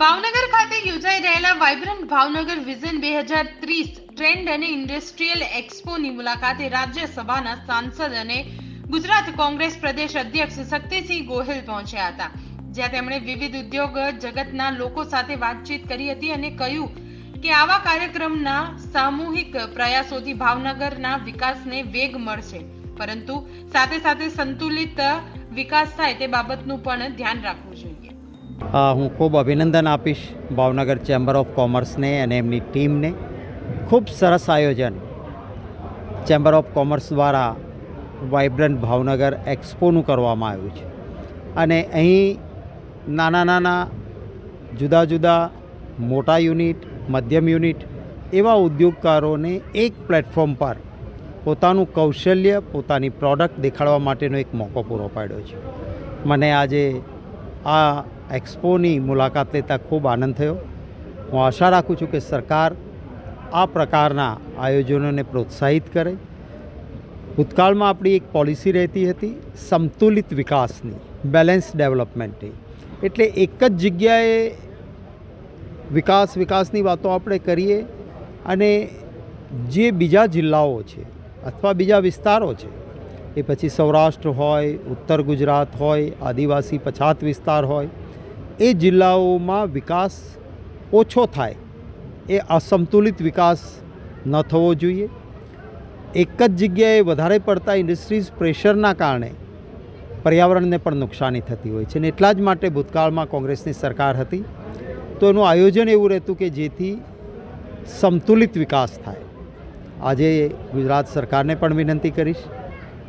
ભાવનગર ખાતે યોજાઈ રહેલા વાઇબ્રન્ટ ભાવનગર વિઝન બે હજાર ત્રીસ ટ્રેન્ડ અને ઇન્ડસ્ટ્રીયલ એક્સપોની મુલાકાતે રાજ્યસભાના સાંસદ અને ગુજરાત કોંગ્રેસ પ્રદેશ અધ્યક્ષ શક્તિસિંહ ગોહિલ પહોંચ્યા હતા, જ્યાં તેમણે વિવિધ ઉદ્યોગ જગતના લોકો સાથે વાતચીત કરી હતી અને કહ્યું કે આવા કાર્યક્રમના સામૂહિક પ્રયાસોથી ભાવનગરના વિકાસને વેગ મળશે, પરંતુ સાથે સાથે સંતુલિત વિકાસ થાય તે બાબતનું પણ ધ્યાન રાખવું જોઈએ. હું ખૂબ અભિનંદન આપીશ ભાવનગર ચેમ્બર ઓફ કોમર્સને અને એમની ટીમને. ખૂબ સરસ આયોજન ચેમ્બર ઓફ કોમર્સ દ્વારા વાઇબ્રન્ટ ભાવનગર એક્સપોનું કરવામાં આવ્યું છે. અને અહીં નાના નાના જુદા જુદા મોટા યુનિટ, મધ્યમ યુનિટ એવા ઉદ્યોગકારોને એક પ્લેટફોર્મ પર પોતાનું કૌશલ્ય, પોતાની પ્રોડક્ટ દેખાડવા માટેનો એક મોકો પૂરો પાડ્યો છે. મને આજે આ એક્સપોની મુલાકાત લેતા ખૂબ આનંદ થયો. હું આશા રાખું છું કે સરકાર આ પ્રકારના આયોજનોને પ્રોત્સાહિત કરે. ભૂતકાળમાં આપણી એક પોલિસી રહેતી હતી સંતુલિત વિકાસની, બેલેન્સ ડેવલપમેન્ટની. એટલે એક જ જગ્યાએ વિકાસ, વિકાસની વાતો આપણે કરીએ અને જે બીજા જિલ્લાઓ છે અથવા બીજા વિસ્તારો છે એ પછી સૌરાષ્ટ્ર હોય, ઉત્તર ગુજરાત હોય, આદિવાસી પછાત વિસ્તાર હોય, એ જિલ્લાઓમાં વિકાસ ઓછો થાય. એ અસંતુલિત વિકાસ ન થવો જોઈએ. એક જ જગ્યાએ વધારે પડતા ઇન્ડસ્ટ્રીઝ પ્રેશરના કારણે પર્યાવરણને પણ નુકસાની થતી હોય છે અને એટલા જ માટે ભૂતકાળમાં કોંગ્રેસની સરકાર હતી. તો એનું આયોજન એવું રહેતું કે જેથી સંતુલિત વિકાસ થાય. આજે ગુજરાત સરકારને પણ વિનંતી કરીશ.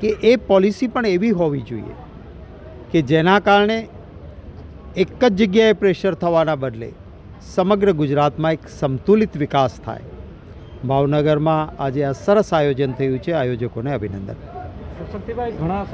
કે એ પોલિસી પણ એવી હોવી જોઈએ કે જેના કારણે એક જ જગ્યાએ પ્રેશર થવાના બદલે સમગ્ર ગુજરાતમાં એક સંતુલિત વિકાસ થાય. ભાવનગરમાં આજે આ સરસ આયોજન થયું છે. આયોજકોને અભિનંદન. ઘણા